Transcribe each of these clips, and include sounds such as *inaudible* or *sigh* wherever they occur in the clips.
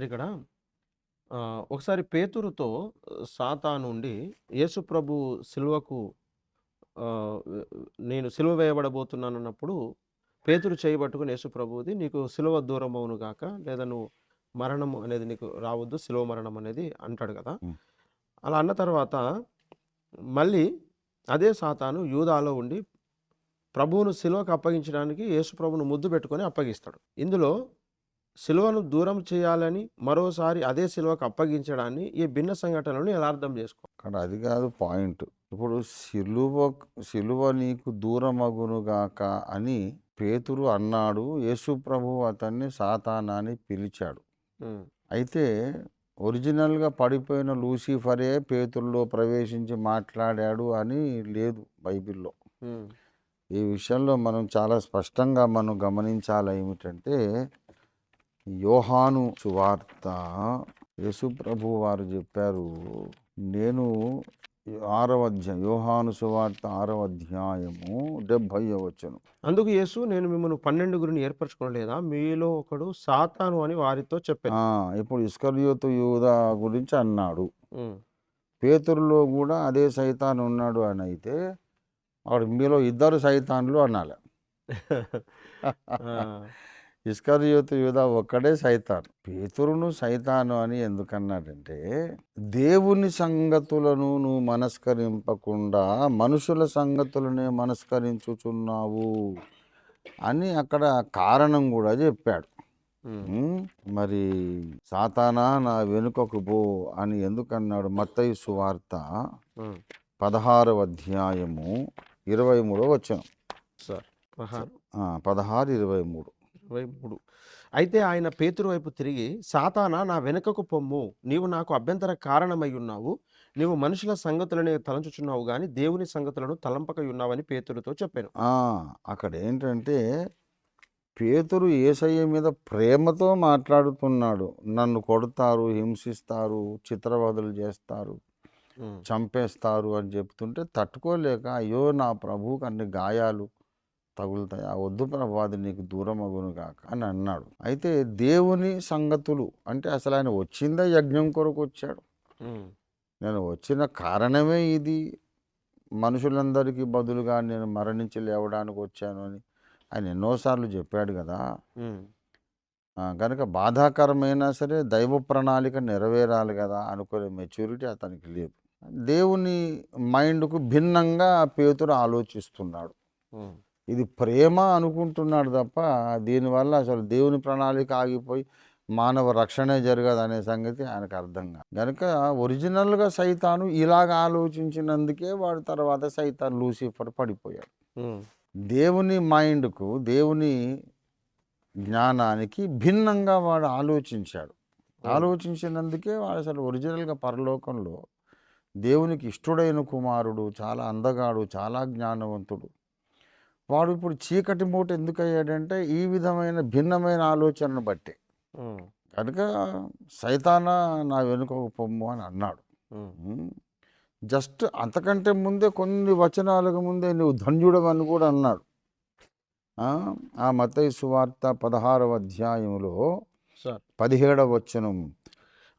సరే ఇక్కడ ఒకసారి పేతురుతో సాతాను ఉండి యేసు ప్రభు సిలువకు నేను సిలువ వేయబడబోతున్నాను అన్నప్పుడు పేతురు చేయబట్టుకుని యేసు ప్రభువుది నీకు సిలువ దూరం అవును గాక లేదా నువ్వు మరణం అనేది నీకు రావద్దు సిలువ మరణం అనేది అంటాడు కదా. అలా అన్న తర్వాత మళ్ళీ అదే సాతాను యూదాలో ఉండి ప్రభువును సిలువకు అప్పగించడానికి యేసు ప్రభువును ముద్దు పెట్టుకొని అప్పగిస్తాడు ఇందులో సిలువను దూరం చేయాలని మరోసారి అదే సిలువకు అప్పగించడాన్ని ఈ భిన్న సంఘటనలను ఎలా అర్థం చేసుకో? అక్కడ అది కాదు పాయింట్. ఇప్పుడు సిలువ సిలువ నీకు దూరమగునుగాక అని పేతురు అన్నాడు. యేసు ప్రభు అతన్ని సాతానాన్ని పిలిచాడు. అయితే ఒరిజినల్గా పడిపోయిన లూసిఫరే పేతుల్లో ప్రవేశించి మాట్లాడాడు అని లేదు బైబిల్లో. ఈ విషయంలో మనం చాలా స్పష్టంగా మనం గమనించాలి ఏమిటంటే యోహాను సువార్త యేసు ప్రభు వారు చెప్పారు. నేను ఆరవ అధ్యాయం యోహాను సువార్త ఆరవ అధ్యాయము డెబ్భై వచ్చను అందుకు యేసు నేను మిమ్మల్ని పన్నెండుగురిని ఏర్పరచుకోలేదా మీలో ఒకడు సాతాను అని వారితో చెప్పాను. ఇప్పుడు ఇస్కర్యోతు యూద గురించి అన్నాడు. పేతురులో కూడా అదే సైతాన్ ఉన్నాడు అని అయితే అక్కడ మీలో ఇద్దరు సైతాన్లు అనాలి. *laughs* ఇస్కరియోతు యూద ఒక్కడే సైతాన్. పేతురును సైతాను అని ఎందుకన్నాడంటే దేవుని సంగతులను నువ్వు మనస్కరింపకుండా మనుషుల సంగతులనే మనస్కరించుచున్నావు అని అక్కడ కారణం కూడా చెప్పాడు. మరి సాతానా నా వెనుకకు పో అని ఎందుకన్నాడు మత్తయి సువార్త పదహారవ అధ్యాయము ఇరవై మూడో వచ్చాం సార్ పదహారు ఇరవై మూడు. ఇరవై మూడు. అయితే ఆయన పేతురు వైపు తిరిగి సాతానా నా వెనుకకు పొమ్ము. నీవు నాకు అభ్యంతర కారణమై ఉన్నావు. నీవు మనుషుల సంగతులని తలంచుచున్నావు గాని దేవుని సంగతులను తలంపకై ఉన్నావని పేతురుతో చెప్పాను. అక్కడ ఏంటంటే పేతురు ఏసయ్య మీద ప్రేమతో మాట్లాడుతున్నాడు. నన్ను కొడతారు హింసిస్తారు చిత్రవదలు చేస్తారు చంపేస్తారు అని చెప్తుంటే తట్టుకోలేక అయ్యో నా ప్రభువుకి అన్ని గాయాలు తగులుతాయి. ఆ వద్దు ప్రభు అది నీకు దూరం అగును కాక అని అన్నాడు. అయితే దేవుని సంగతులు అంటే అసలు ఆయన వచ్చిందే యజ్ఞం కొరకు వచ్చాడు? నేను వచ్చిన కారణమే ఇది. మనుషులందరికీ బదులుగా నేను మరణించి లేవడానికి వచ్చాను అని ఆయన ఎన్నోసార్లు చెప్పాడు కదా. కనుక బాధాకరమైనా సరే దైవ ప్రణాళిక నెరవేరాలి కదా అనుకునే మెచ్యూరిటీ అతనికి లేదు. దేవుని మైండ్కు భిన్నంగా పేతురు ఆలోచిస్తున్నాడు. ఇది ప్రేమ అనుకుంటున్నాడు తప్ప దీనివల్ల అసలు దేవుని ప్రణాళిక ఆగిపోయి మానవ రక్షణే జరగదు అనే సంగతి ఆయనకు అర్థం కాదు. కనుక ఒరిజినల్గా సైతాను ఇలాగ ఆలోచించినందుకే వాడు తర్వాత సైతాన్ లూసిఫర్ పడిపోయాడు. దేవుని మైండ్కు దేవుని జ్ఞానానికి భిన్నంగా వాడు ఆలోచించాడు. ఆలోచించినందుకే వాడు అసలు ఒరిజినల్గా పరలోకంలో దేవునికి ఇష్టడైన కుమారుడు చాలా అందగాడు చాలా జ్ఞానవంతుడు. వాడు ఇప్పుడు చీకటి మూట ఎందుకు అయ్యాడంటే ఈ విధమైన భిన్నమైన ఆలోచనను బట్టి. కనుక సైతానా నా వెనుక పొమ్ము అని అన్నాడు. జస్ట్ అంతకంటే ముందే కొన్ని వచనాలకు ముందే నువ్వు ధన్యుడవని కూడా అన్నాడు. ఆ, మతయి సువార్త పదహారవ అధ్యాయంలో పదిహేడవ వచనం.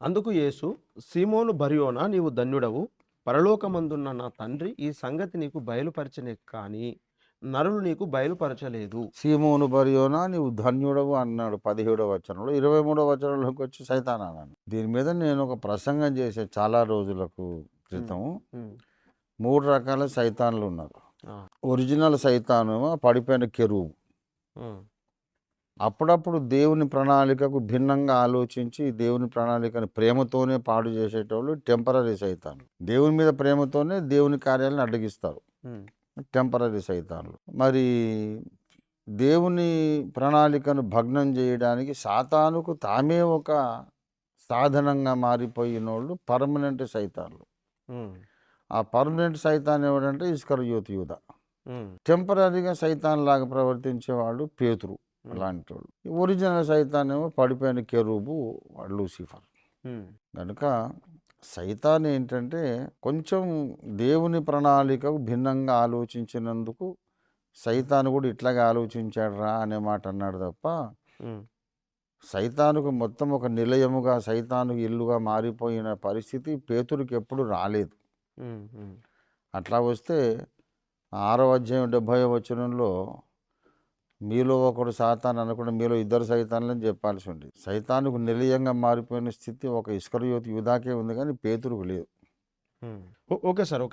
అందుకు యేసు సీమోను బరియోనా నీవు ధన్యుడవు. పరలోకమందున్న నా తండ్రి ఈ సంగతి నీకు బయలుపరచనే కానీ నరులు నీకు బయలుపరచలేదు. సీమోను బరియోనా నీవు ధన్యుడవు అన్నాడు పదిహేడవ వచనంలో. ఇరవై మూడవ వచనంలోకి వచ్చి సైతాన్ అన్నాను దీని మీద నేను ఒక ప్రసంగం చేసే చాలా రోజులకు క్రితం మూడు రకాల సైతాన్లు ఉన్నారు. ఒరిజినల్ సైతాను పడిపోయిన కెరువు అప్పుడప్పుడు దేవుని ప్రణాళికకు భిన్నంగా ఆలోచించి దేవుని ప్రణాళికను ప్రేమతోనే పాడు చేసేటోళ్ళు టెంపరీ సైతాన్లు. దేవుని మీద ప్రేమతోనే దేవుని కార్యాలను అడ్డగిస్తారు. టెంపరీ సైతాన్లు. మరి దేవుని ప్రణాళికను భగ్నం చేయడానికి సాతానుకు తామే ఒక సాధనంగా మారిపోయిన పర్మనెంట్ సైతాన్లు. ఆ పర్మనెంట్ సైతాన్ ఎవడంటే ఇస్కర యూత్ ఉమ్, టెంపరీగా సైతాన్ లాగా ప్రవర్తించేవాడు పేతురు అలాంటి వాడు ఒరిజినల్ సైతాన్ ఏమో పడిపోయిన కెరూబు లూసిఫర్. కనుక సైతాన్ ఏంటంటే కొంచెం దేవుని ప్రణాళికకు భిన్నంగా ఆలోచించినందుకు సైతాన్ కూడా ఇట్లాగే ఆలోచించాడు రా అనే మాట అన్నాడు తప్ప సైతానుకు మొత్తం ఒక నిలయముగా సైతానుకు ఇల్లుగా మారిపోయిన పరిస్థితి పేతురికి ఎప్పుడు రాలేదు. అట్లా వస్తే ఆరో అధ్యాయం డెబ్భై వచనంలో మీలో ఒకడు సాతాన్ అనకుండా మీలో ఇద్దరు సైతాన్లని చెప్పాల్సి ఉంది. సైతానుకు నిలయంగా మారిపోయిన స్థితి ఒక ఇస్కరయోతి యుధాకే ఉంది కానీ పేతురుకు లేదు. Okay sir okay.